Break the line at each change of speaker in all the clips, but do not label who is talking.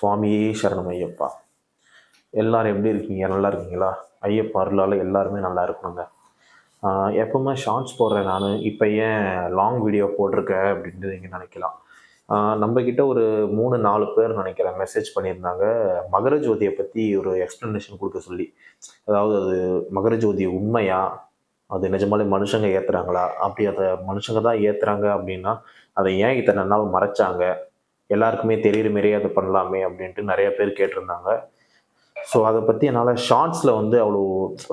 சுவாமியே சரணம் ஐயப்பா எல்லோரும் எப்படி இருக்கீங்க நல்லா இருக்கீங்களா ஐயப்பா அருளால் எல்லாருமே நல்லா இருக்கணுங்க எப்பவுமே ஷார்ட்ஸ் போடுறேன் நான் இப்போ ஏன் லாங் வீடியோ போட்டிருக்கேன் அப்படின்றது நீங்கள் நினைக்கலாம் நம்மக்கிட்ட ஒரு மூணு நாலு பேர் நினைக்கிறேன் மெசேஜ் பண்ணியிருந்தாங்க மகர ஜோதியை பற்றி ஒரு எக்ஸ்ப்ளனேஷன் கொடுக்க சொல்லி அதாவது அது மகர ஜோதி உண்மையா அது நிஜமாலே மனுஷங்க ஏற்றுறாங்களா அப்படி அதை மனுஷங்க தான் ஏற்றுறாங்க அப்படின்னா அதை ஏன் இத்தனை நாள் மறைச்சாங்க எல்லாருக்குமே தெரியுற மாரி அதை பண்ணலாமே அப்படின்ட்டு நிறைய பேர் கேட்டிருந்தாங்க ஸோ அதை பற்றி என்னால் ஷார்ட்ஸில் வந்து அவ்வளோ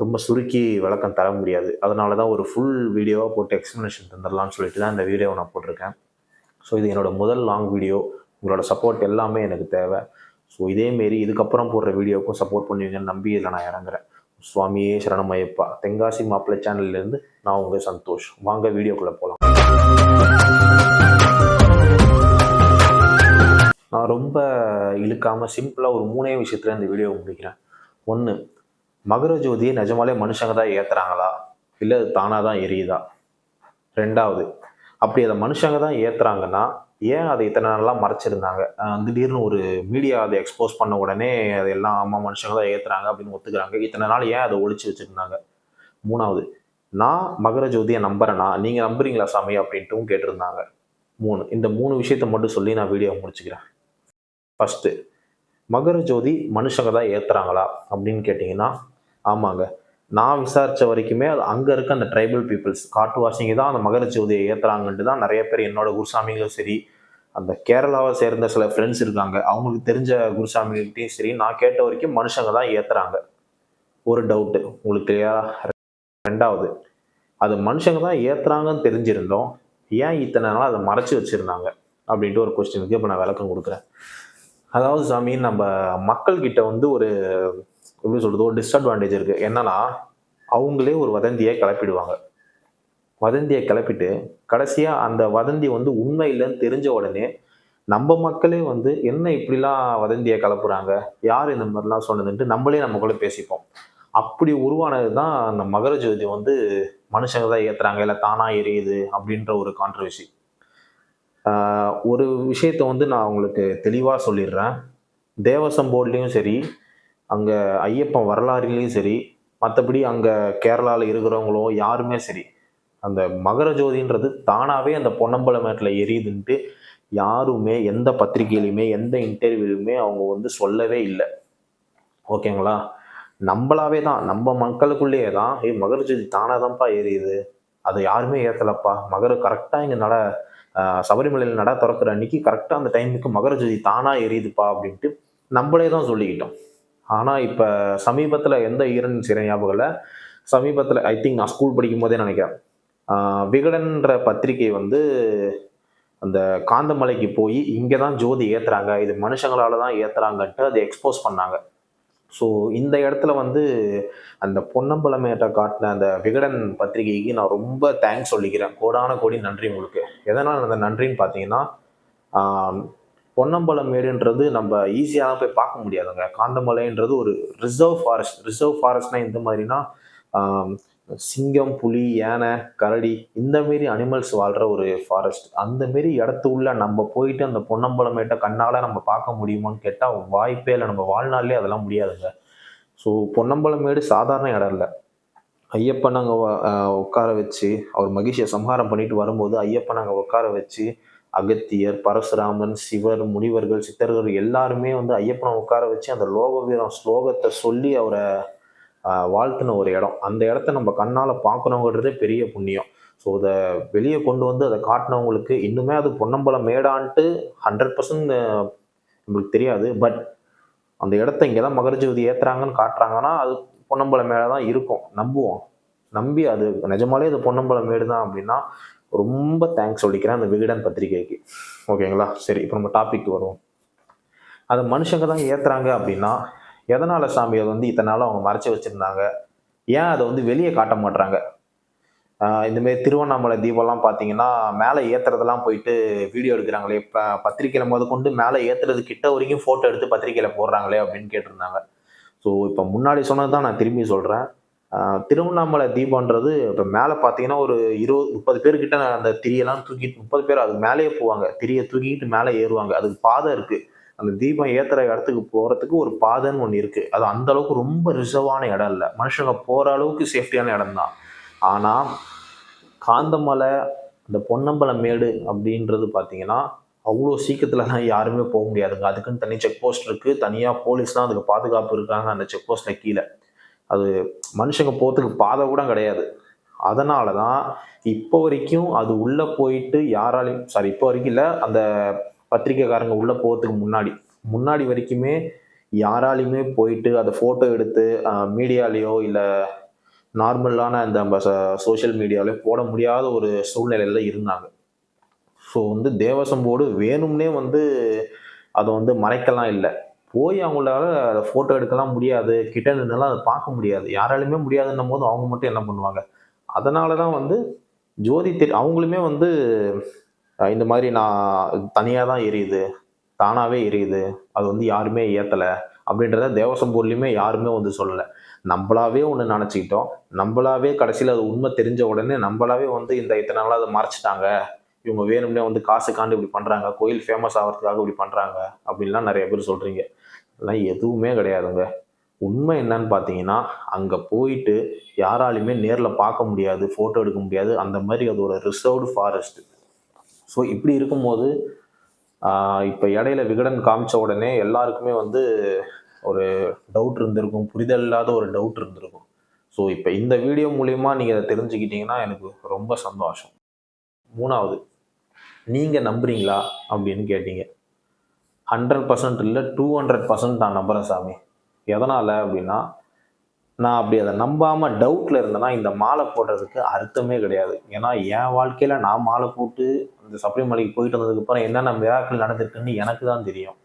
ரொம்ப சுருக்கி விளக்கம் தர முடியாது அதனால தான் ஒரு ஃபுல் வீடியோவாக போட்டு எக்ஸ்ப்ளனேஷன் தந்துடலாம்னு சொல்லிட்டு தான் இந்த வீடியோவை நான் போட்டிருக்கேன் ஸோ இது என்னோடய முதல் லாங் வீடியோ உங்களோட சப்போர்ட் எல்லாமே எனக்கு தேவை ஸோ இதேமாரி இதுக்கப்புறம் போடுற வீடியோவுக்கும் சப்போர்ட் பண்ணுவீங்கன்னு நம்பி இதில் நான் இறங்குறேன் சுவாமியே சரணமயப்பா தென்காசி மாப்பிள்ளை சேனல்லேருந்து நான் உங்கள் சந்தோஷ் வாங்க வீடியோக்குள்ளே போகலாம் நான் ரொம்ப இழுக்காமல் சிம்பிளாக ஒரு மூணே விஷயத்தில் இந்த வீடியோவை முடிக்கிறேன் ஒன்று மகர ஜோதியை நிஜமாலே மனுஷங்க தான் ஏற்றுறாங்களா இல்லை அது தானாக தான் எரியுதா ரெண்டாவது அப்படி அதை மனுஷங்க தான் ஏற்றுறாங்கன்னா ஏன் அதை இத்தனை நாளாக மறைச்சிருந்தாங்க திடீர்னு ஒரு மீடியா அதை எக்ஸ்போஸ் பண்ண உடனே அதை எல்லாம் அம்மா மனுஷங்க தான் ஏற்றுறாங்க அப்படின்னு ஒத்துக்கிறாங்க இத்தனை நாள் ஏன் அதை ஒழிச்சு வச்சுருந்தாங்க மூணாவது நான் மகர ஜோதியை நம்புறேன்னா நீங்கள் நம்புறீங்களா சாமி அப்படின்ட்டும் கேட்டிருந்தாங்க மூணு இந்த மூணு விஷயத்த மட்டும் சொல்லி நான் வீடியோ முடிச்சுக்கிறேன் ஃபஸ்ட்டு மகர ஜோதி மனுஷங்க தான் ஏற்றுறாங்களா அப்படின்னு கேட்டிங்கன்னா ஆமாங்க நான் விசாரித்த வரைக்குமே அது அங்கே இருக்க அந்த ட்ரைபல் பீப்புள்ஸ் காட்டுவாசிங்க தான் அந்த மகர ஜோதியை ஏற்றுறாங்கன்ட்டு தான் நிறைய பேர் என்னோடய குருசாமிகளும் சரி அந்த கேரளாவை சேர்ந்த சில ஃப்ரெண்ட்ஸ் இருக்காங்க அவங்களுக்கு தெரிஞ்ச குருசாமிகிட்டையும் சரி நான் கேட்ட வரைக்கும் மனுஷங்க தான் ஏற்றுறாங்க ஒரு டவுட்டு உங்களுக்கு கிளியராக ரெண்டாவது அது மனுஷங்க தான் ஏற்றுறாங்கன்னு தெரிஞ்சிருந்தோம் ஏன் இத்தனை நாள் அதை மறைச்சி வச்சுருந்தாங்க அப்படின்ட்டு ஒரு கொஸ்டினுக்கு இப்போ நான் விளக்கம் கொடுக்குறேன் அதாவது சாமி நம்ம மக்கள்கிட்ட வந்து ஒரு எப்படி சொல்கிறது ஒரு டிஸ்அட்வான்டேஜ் இருக்குது என்னன்னா அவங்களே ஒரு வதந்தியை கிளப்பிடுவாங்க வதந்தியை கிளப்பிட்டு கடைசியாக அந்த வதந்தி வந்து உண்மை இல்லைன்னு தெரிஞ்ச உடனே நம்ம மக்களே வந்து என்ன இப்படிலாம் வதந்தியை கலப்புறாங்க யார் இந்த மாதிரிலாம் சொன்னதுன்ட்டு நம்மளே நம்மக்குள்ளே பேசிப்போம் அப்படி உருவானது தான் அந்த மகர ஜோதி வந்து மனுஷங்க தான் ஏற்றுறாங்க இல்லை தானாக எரியுது அப்படின்ற ஒரு கான்ட்ரவர்சி ஒரு விஷயத்த வந்து நான் உங்களுக்கு தெளிவாக சொல்லிடுறேன் தேவசம் போர்ட்லேயும் சரி அங்கே ஐயப்பன் வரலாறுலேயும் சரி மற்றபடி அங்கே கேரளாவில் இருக்கிறவங்களோ யாருமே சரி அந்த மகர ஜோதின்றது தானாகவே அந்த பொன்னம்பல மேட்டில் எரியுதுன்ட்டு யாருமே எந்த பத்திரிகையிலையுமே எந்த இன்டர்வியூலையுமே அவங்க வந்து சொல்லவே இல்லை ஓகேங்களா நம்மளாவே தான் நம்ம மக்களுக்குள்ளேயே தான் ஏ மகர ஜோதி தானாக தான்ப்பா எரியுது அதை யாருமே ஏற்றலப்பா மகர கரெக்டாக இங்கே நட சபரிமலையில் நட திறக்கிற அன்னைக்கு கரெக்டாக அந்த டைமுக்கு மகர ஜோதி தானாக எரியுதுப்பா அப்படின்ட்டு நம்மளே தான் சொல்லிக்கிட்டோம் ஆனால் இப்போ சமீபத்தில் எந்த ஈரன் சிறை ஞாபகம் சமீபத்தில் ஐ திங்க் நான் ஸ்கூல் படிக்கும் போதே நினைக்கிறேன் விகடன்ற பத்திரிகை வந்து அந்த காந்தமலைக்கு போய் இங்கே தான் ஜோதி ஏற்றுறாங்க இது மனுஷங்களால் தான் ஏற்றுறாங்கன்ட்டு அதை எக்ஸ்போஸ் பண்ணாங்க ஸோ இந்த இடத்துல வந்து அந்த பொன்னம்பலமேட்டை காட்டின அந்த விகடன் பத்திரிகைக்கு நான் ரொம்ப தேங்க்ஸ் சொல்லிக்கிறேன் கோடான கோடி நன்றி உங்களுக்கு எதனால் அந்த நன்றின்னு பார்த்தீங்கன்னா பொன்னம்பலமேடுன்றது நம்ம ஈஸியாக போய் பார்க்க முடியாதுங்க காந்தமலைன்றது ஒரு ரிசர்வ் ஃபாரஸ்ட் ரிசர்வ் ஃபாரஸ்ட்னா இந்த மாதிரினா சிங்கம் புலி யானை கரடி இந்த மாரி அனிமல்ஸ் வாழ்கிற ஒரு ஃபாரஸ்ட் அந்த மாரி இடத்து உள்ள நம்ம போயிட்டு அந்த பொன்னம்பலமேட்டை கண்ணால் நம்ம பார்க்க முடியுமான்னு கேட்டால் வாய்ப்பே இல்லை நம்ம வாழ்நாள்லேயே அதெல்லாம் முடியாதுங்க ஸோ பொன்னம்பலமேடு சாதாரண இடம் இல்லை ஐயப்பன் அங்கே உட்கார வச்சு அவர் மகிழ்ச்சியை சம்ஹாரம் பண்ணிட்டு வரும்போது ஐயப்பன் அங்கே உட்கார வச்சு அகத்தியர் பரசுராமன் சிவர் முனிவர்கள் சித்தர்கள் எல்லாருமே வந்து ஐயப்பனை உட்கார வச்சு அந்த லோக வீரம் ஸ்லோகத்தை சொல்லி அவரை வாழ்த்துன ஒரு இடம் அந்த இடத்த நம்ம கண்ணால் பார்க்கணுங்கிறதே பெரிய புண்ணியம் ஸோ அதை வெளியே கொண்டு வந்து அதை காட்டினவங்களுக்கு இன்னுமே அது பொன்னம்பலம் மேடான்ட்டு ஹண்ட்ரட் பர்சன்ட் நம்மளுக்கு தெரியாது பட் அந்த இடத்த இங்கே தான் மகரஜோதி ஏற்றுறாங்கன்னு காட்டுறாங்கன்னா அது பொன்னம்பலம் மேலே தான் இருக்கும் நம்புவோம் நம்பி அது நிஜமாலே அது பொன்னம்பலம் மேடு தான் அப்படின்னா ரொம்ப தேங்க்ஸ் சொல்லிக்கிறேன் அந்த விகடன் பத்திரிகைக்கு ஓகேங்களா சரி இப்போ நம்ம டாபிக் வருவோம் அதை மனுஷங்க தான் ஏற்றுறாங்க அப்படின்னா எதனால் சாமி அதை வந்து இத்தனை நாளும் அவங்க மறைச்சி வச்சுருந்தாங்க ஏன் அதை வந்து வெளியே காட்ட மாட்டுறாங்க இந்தமாரி திருவண்ணாமலை தீபம்லாம் பார்த்தீங்கன்னா மேலே ஏற்றுறதெல்லாம் போயிட்டு வீடியோ எடுக்கிறாங்களே இப்போ பத்திரிக்கையில் முத கொண்டு மேலே ஏற்றுறது கிட்ட வரைக்கும் ஃபோட்டோ எடுத்து பத்திரிக்கையில் போடுறாங்களே அப்படின்னு கேட்டிருந்தாங்க ஸோ இப்போ முன்னாடி சொன்னது தான் நான் திரும்பி சொல்கிறேன் திருவண்ணாமலை தீபம்ன்றது இப்போ மேலே பார்த்தீங்கன்னா ஒரு இருபது முப்பது பேர்கிட்ட அந்த திரியெல்லாம் தூக்கிட்டு முப்பது பேர் அதுக்கு மேலேயே போவாங்க திரியை தூக்கிட்டு மேலே ஏறுவாங்க அதுக்கு பாதை இருக்குது அந்த தீபம் ஏத்துற இடத்துக்கு போகிறதுக்கு ஒரு பாதைன்னு ஒன்று இருக்குது அது அந்த அளவுக்கு ரொம்ப ரிசர்வான இடம் இல்லை மனுஷங்க போகிற அளவுக்கு சேஃப்டியான இடம் தான் ஆனால் காந்தமலை இந்த பொன்னம்பலம் மேடு அப்படின்றது பார்த்தீங்கன்னா அவ்வளோ சீக்கிரத்துலலாம் யாருமே போக முடியாதுங்க அதுக்குன்னு தனி செக் போஸ்ட் இருக்குது தனியாக போலீஸ்லாம் அதுக்கு பாதுகாப்பு இருக்காங்க அந்த செக் போஸ்ட்டில் கீழே அது மனுஷங்க போகிறதுக்கு பாதை கூட கிடையாது அதனால தான் இப்போ வரைக்கும் அது உள்ளே போயிட்டு யாராலையும் சாரி இப்போ வரைக்கும் இல்லை அந்த பத்திரிக்கைக்காரங்க உள்ளே போகிறதுக்கு முன்னாடி முன்னாடி வரைக்குமே யாராலையுமே போயிட்டு அதை ஃபோட்டோ எடுத்து மீடியாலேயோ இல்லை நார்மலான இந்த நம்ம சோஷியல் மீடியாவிலையோ போட முடியாத ஒரு சூழ்நிலையில் இருந்தாங்க ஸோ வந்து தேவசம்போடு வேணும்னே வந்து அதை வந்து மறைக்கலாம் இல்லை போய் அவங்களால அதை ஃபோட்டோ எடுக்கலாம் முடியாது கிட்ட நின்றுலாம் அதை பார்க்க முடியாது யாராலையுமே முடியாதுன்னும் போது அவங்க மட்டும் என்ன பண்ணுவாங்க அதனால தான் வந்து ஜோதி தெரி அவங்களுமே வந்து இந்த மாதிரி நான் தனியாக தான் எரியுது தானாகவே எரியுது அது வந்து யாருமே ஏற்றலை அப்படின்றத பொருளையுமே யாருமே வந்து சொல்லலை நம்மளாவே ஒன்று நினச்சிக்கிட்டோம் நம்மளாவே கடைசியில் அது உண்மை தெரிஞ்ச உடனே நம்மளாவே வந்து இந்த இத்தனை நாளாக அதை மறைச்சிட்டாங்க இவங்க வேணும்னே வந்து காசுக்காண்டு இப்படி பண்ணுறாங்க கோயில் ஃபேமஸ் ஆகிறதுக்காக இப்படி பண்ணுறாங்க அப்படின்லாம் நிறைய பேர் சொல்கிறீங்க அதெல்லாம் எதுவுமே கிடையாதுங்க உண்மை என்னன்னு பார்த்தீங்கன்னா அங்கே போயிட்டு யாராலையுமே நேரில் பார்க்க முடியாது ஃபோட்டோ எடுக்க முடியாது அந்த மாதிரி அது ஒரு ரிசர்வ்டு ஃபாரஸ்ட்டு ஸோ இப்படி இருக்கும்போது இப்போ இடையில விகடன் காமிச்ச உடனே எல்லாருக்குமே வந்து ஒரு டவுட் இருந்திருக்கும் புரிதல் இல்லாத ஒரு டவுட் இருந்திருக்கும் ஸோ இப்போ இந்த வீடியோ மூலயமா நீங்கள் அதை தெரிஞ்சுக்கிட்டீங்கன்னா எனக்கு ரொம்ப சந்தோஷம் மூணாவது நீங்கள் நம்புறீங்களா அப்படின்னு கேட்டீங்க ஹண்ட்ரட் பர்சன்ட் இல்லை டூ ஹண்ட்ரட் பர்சன்ட் நான் நம்புகிறேன் சாமி எதனால் அப்படின்னா நான் அப்படி அதை நம்பாமல் டவுட்டில் இருந்தேன்னா இந்த மாலை போடுறதுக்கு அர்த்தமே கிடையாது ஏன்னா என் வாழ்க்கையில் நான் மாலை போட்டு அந்த சப்ளை மலைக்கு போயிட்டு வந்ததுக்கப்புறம் என்னென்ன மிராக்கள் நடந்திருக்குன்னு எனக்கு தான் தெரியும்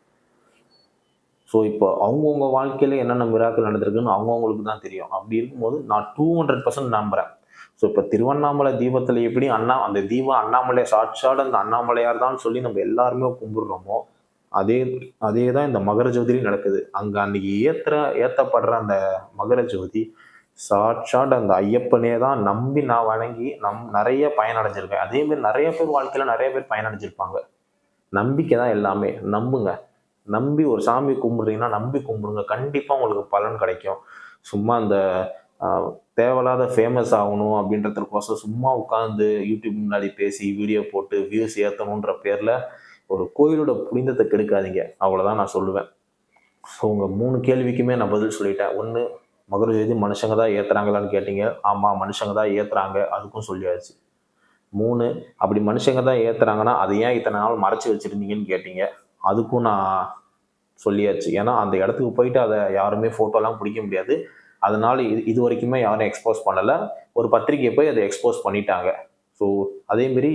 ஸோ இப்போ அவங்கவுங்க வாழ்க்கையில் என்னென்ன மிராக்கள் நடந்திருக்குன்னு அவங்கவுங்களுக்கு தான் தெரியும் அப்படி இருக்கும்போது நான் டூ ஹண்ட்ரட் பர்சன்ட் நம்புகிறேன் ஸோ இப்போ திருவண்ணாமலை தீபத்தில் எப்படி அண்ணா அந்த தீபம் அண்ணாமலை சாட்சாடு அந்த அண்ணாமலையார் தான் சொல்லி நம்ம எல்லாருமே கும்பிடுறோமோ அதே அதே தான் இந்த மகர ஜோதிலையும் நடக்குது அங்கே அன்னைக்கு ஏற்ற ஏற்றப்படுற அந்த மகர ஜோதி சாட்சாட் அந்த ஐயப்பனே தான் நம்பி நான் வணங்கி நம் நிறைய பயனடைஞ்சிருக்கேன் அதேமாரி நிறைய பேர் வாழ்க்கையில் நிறைய பேர் பயனடைஞ்சிருப்பாங்க நம்பிக்கை தான் எல்லாமே நம்புங்க நம்பி ஒரு சாமி கும்பிட்றீங்கன்னா நம்பி கும்பிடுங்க கண்டிப்பாக உங்களுக்கு பலன் கிடைக்கும் சும்மா அந்த தேவையில்லாத ஃபேமஸ் ஆகணும் அப்படின்றதுக்கோசம் சும்மா உட்காந்து யூடியூப் முன்னாடி பேசி வீடியோ போட்டு வியூஸ் ஏற்றணுன்ற பேரில் ஒரு கோயிலோட புனிதத்தை கெடுக்காதீங்க அவ்வளோதான் நான் சொல்லுவேன் ஸோ உங்கள் மூணு கேள்விக்குமே நான் பதில் சொல்லிட்டேன் ஒன்று மகர ஜோதி மனுஷங்க தான் ஏற்றுறாங்களான்னு கேட்டீங்க ஆமாம் மனுஷங்க தான் ஏற்றுறாங்க அதுக்கும் சொல்லியாச்சு மூணு அப்படி மனுஷங்க தான் ஏற்றுறாங்கன்னா அதை ஏன் இத்தனை நாள் மறைச்சி வச்சுருந்தீங்கன்னு கேட்டீங்க அதுக்கும் நான் சொல்லியாச்சு ஏன்னா அந்த இடத்துக்கு போயிட்டு அதை யாருமே ஃபோட்டோலாம் பிடிக்க முடியாது அதனால் இது இது வரைக்குமே யாரும் எக்ஸ்போஸ் பண்ணலை ஒரு பத்திரிகையை போய் அதை எக்ஸ்போஸ் பண்ணிட்டாங்க ஸோ அதேமாரி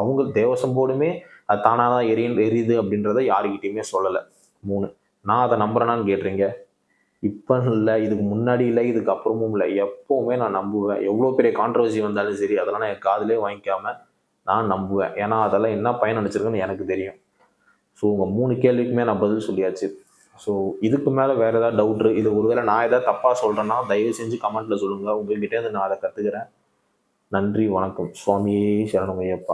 அவங்க தேவசம் அது தானாக தான் எரி எரியுது அப்படின்றத யாருக்கிட்டையுமே சொல்லலை மூணு நான் அதை நம்புறேனான்னு கேட்டுறீங்க இப்போ இல்லை இதுக்கு முன்னாடி இல்லை இதுக்கு அப்புறமும் இல்லை எப்போவுமே நான் நம்புவேன் எவ்வளோ பெரிய கான்ட்ரவர்சி வந்தாலும் சரி அதெல்லாம் நான் என் காதலே வாங்கிக்காம நான் நம்புவேன் ஏன்னா அதெல்லாம் என்ன பயன் நினச்சிருக்குன்னு எனக்கு தெரியும் ஸோ உங்கள் மூணு கேள்விக்குமே நான் பதில் சொல்லியாச்சு ஸோ இதுக்கு மேலே வேறு ஏதாவது டவுட்ரு இது ஒருவேளை நான் எதாவது தப்பாக சொல்கிறேன்னா தயவு செஞ்சு கமெண்ட்டில் சொல்லுங்கள் உங்கள்கிட்டேருந்து நான் அதை கற்றுக்கிறேன் நன்றி வணக்கம் சுவாமியே சரணமையப்பா